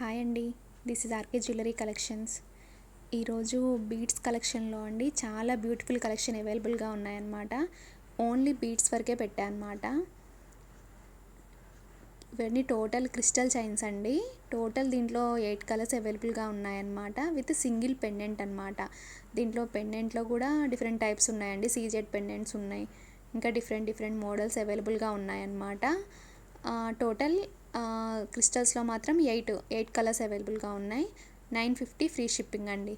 Hi అండి. This is RK jewellery collections. ఈరోజు beads కలెక్షన్లో అండి చాలా బ్యూటిఫుల్ కలెక్షన్ అవైలబుల్గా ఉన్నాయన్నమాట. ఓన్లీ బీడ్స్ వరకే పెట్టానమాట. ఇవన్నీ టోటల్ క్రిస్టల్ చైన్స్ అండి. టోటల్ దీంట్లో ఎయిట్ కలర్స్ అవైలబుల్గా ఉన్నాయన్నమాట. విత్ సింగిల్ పెండెంట్ అనమాట దీంట్లో పెండెంట్లో కూడా డిఫరెంట్ టైప్స్ ఉన్నాయండి. సీజెడ్ పెండెంట్స్ ఉన్నాయి. ఇంకా డిఫరెంట్ డిఫరెంట్ మోడల్స్ అవైలబుల్గా ఉన్నాయన్నమాట. టోటల్ క్రిస్టల్స్లో మాత్రం ఎయిట్ ఎయిట్ కలర్స్ అవైలబుల్గా ఉన్నాయి. నైన్ ఫిఫ్టీ ఫ్రీ షిప్పింగ్ అండి.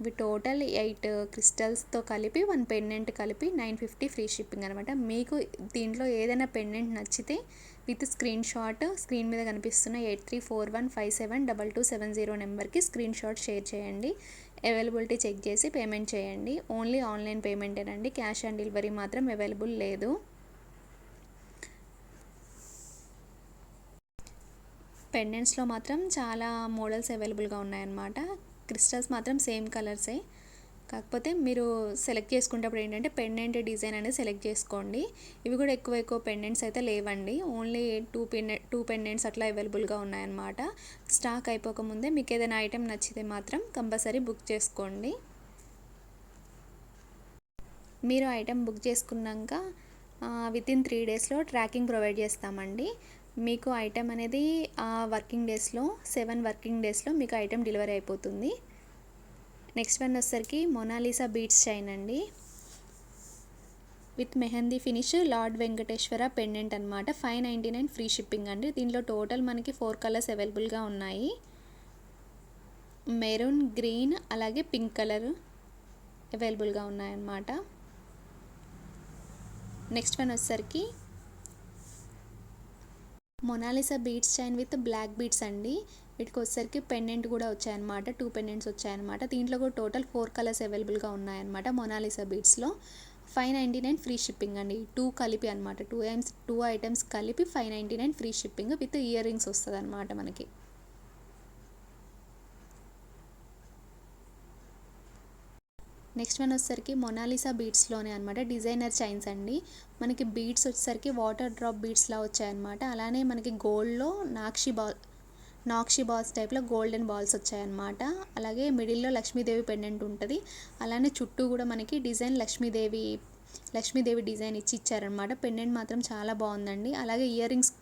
ఇవి టోటల్ ఎయిట్ క్రిస్టల్స్తో కలిపి వన్ పెండెంట్ కలిపి నైన్ ఫిఫ్టీ ఫ్రీ షిప్పింగ్ అనమాట. మీకు దీంట్లో ఏదైనా పెండెంట్ నచ్చితే విత్ స్క్రీన్ షాట్ స్క్రీన్ మీద కనిపిస్తున్న eight three four one five seven double two seven zero నెంబర్కి స్క్రీన్ షాట్ షేర్ చేయండి. అవైలబిలిటీ చెక్ చేసి పేమెంట్ చేయండి. ఓన్లీ ఆన్లైన్ పేమెంటేనండి. క్యాష్ ఆన్ డెలివరీ మాత్రం అవైలబుల్ లేదు. పెండెంట్స్లో మాత్రం చాలా మోడల్స్ అవైలబుల్గా ఉన్నాయన్నమాట. క్రిస్టల్స్ మాత్రం సేమ్ కలర్సే. కాకపోతే మీరు సెలెక్ట్ చేసుకునేటప్పుడు ఏంటంటే పెండెంట్ డిజైన్ అనేది సెలెక్ట్ చేసుకోండి. ఇవి కూడా ఎక్కువ ఎక్కువ పెండెంట్స్ అయితే లేవండి. ఓన్లీ టూ పెండె టూ పెండెంట్స్ అట్లా అవైలబుల్గా ఉన్నాయన్నమాట. స్టాక్ అయిపోకముందే మీకు ఏదైనా ఐటెం నచ్చితే మాత్రం కంపల్సరీ బుక్ చేసుకోండి. మీరు ఐటెం బుక్ చేసుకున్నాక విత్ ఇన్ త్రీ డేస్లో ట్రాకింగ్ ప్రొవైడ్ చేస్తామండి. మీకు ఐటెం అనేది వర్కింగ్ డేస్లో సెవెన్ వర్కింగ్ డేస్లో మీకు ఐటెం డెలివరీ అయిపోతుంది. నెక్స్ట్ వన్ వచ్చేసరికి మొనాలిసా బీట్స్ చైన్ అండి. With mehndi finish Lord Venkateswara pendant అనమాట five ninety nine free shipping అండి. దీంట్లో టోటల్ మనకి ఫోర్ కలర్స్ అవైలబుల్గా ఉన్నాయి. మెరూన్ గ్రీన్ అలాగే పింక్ కలర్ అవైలబుల్గా ఉన్నాయన్నమాట. నెక్స్ట్ వన్ వచ్చేసరికి Mona Lisa beads chain with black beads అండి. వీటికి వచ్చేసరికి పెండెంట్ కూడా వచ్చాయన్నమాట. టూ పెండెంట్స్ వచ్చాయన్నమాట. దీంట్లో కూడా టోటల్ ఫోర్ కలర్స్ అవైలబుల్గా ఉన్నాయన్నమాట Mona Lisa బీడ్స్లో five ninety nine free shipping అండి. టూ కలిపి అనమాట టూ ఐమ్స్ టూ ఐటమ్స్ కలిపి five ninety nine free shipping with earrings వస్తుంది అనమాట మనకి. నెక్స్ట్ వన్ వచ్చేసరికి మొనాలిసా బీడ్స్లోనే అనమాట డిజైనర్ చైన్స్ అండి. మనకి బీడ్స్ వచ్చేసరికి వాటర్ డ్రాప్ బీడ్స్లా వచ్చాయన్నమాట. అలానే మనకి గోల్డ్లో నాక్షి బాల్ నాక్షి బాల్స్ టైప్లో గోల్డెన్ బాల్స్ వచ్చాయన్నమాట. అలాగే మిడిల్లో లక్ష్మీదేవి పెండెంట్ ఉంటుంది. అలానే చుట్టూ కూడా మనకి డిజైన్ లక్ష్మీదేవి లక్ష్మీదేవి డిజైన్ ఇచ్చి ఇచ్చారనమాట పెండెంట్ మాత్రం చాలా బాగుందండి. అలాగే ఇయర్ రింగ్స్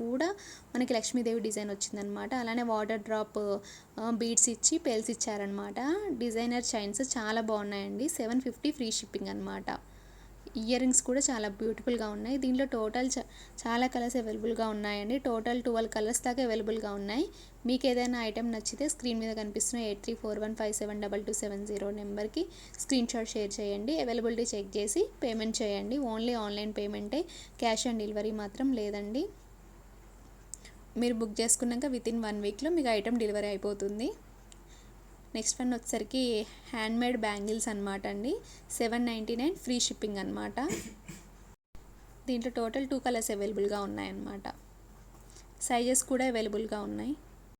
కూడా మనకి లక్ష్మీదేవి డిజైన్ వచ్చిందనమాట అలానే వాటర్ డ్రాప్ బీడ్స్ ఇచ్చి పేల్స్ ఇచ్చారనమాట డిజైనర్ చైన్స్ చాలా బాగున్నాయండి. సెవెన్ ఫిఫ్టీ ఫ్రీ షిప్పింగ్ అనమాట ఇయర్ రింగ్స్ కూడా చాలా బ్యూటిఫుల్గా ఉన్నాయి. దీంట్లో టోటల్ చాలా కలర్స్ అవైలబుల్గా ఉన్నాయండి. టోటల్ ట్వెల్వ్ కలర్స్ దాకా అవైలబుల్గా ఉన్నాయి. మీకు ఏదైనా ఐటెం నచ్చితే స్క్రీన్ మీద కనిపిస్తున్న eight three four one five seven double two seven zero నెంబర్కి స్క్రీన్ షాట్ షేర్ చేయండి. అవైలబిలిటీ చెక్ చేసి పేమెంట్ చేయండి. ఓన్లీ ఆన్లైన్ పేమెంటే. క్యాష్ ఆన్ డెలివరీ మాత్రం లేదండి. మీరు బుక్ చేసుకున్నాక విత్ ఇన్ వన్ వీక్లో మీకు ఐటెం డెలివరీ అయిపోతుంది. నెక్స్ట్ వన్ వచ్చేసరికి హ్యాండ్మేడ్ బ్యాంగిల్స్ అనమాట అండి. Seven ninety nine free shipping అనమాట దీంట్లో టోటల్ టూ కలర్స్ అవైలబుల్గా ఉన్నాయన్నమాట. సైజెస్ కూడా అవైలబుల్గా ఉన్నాయి.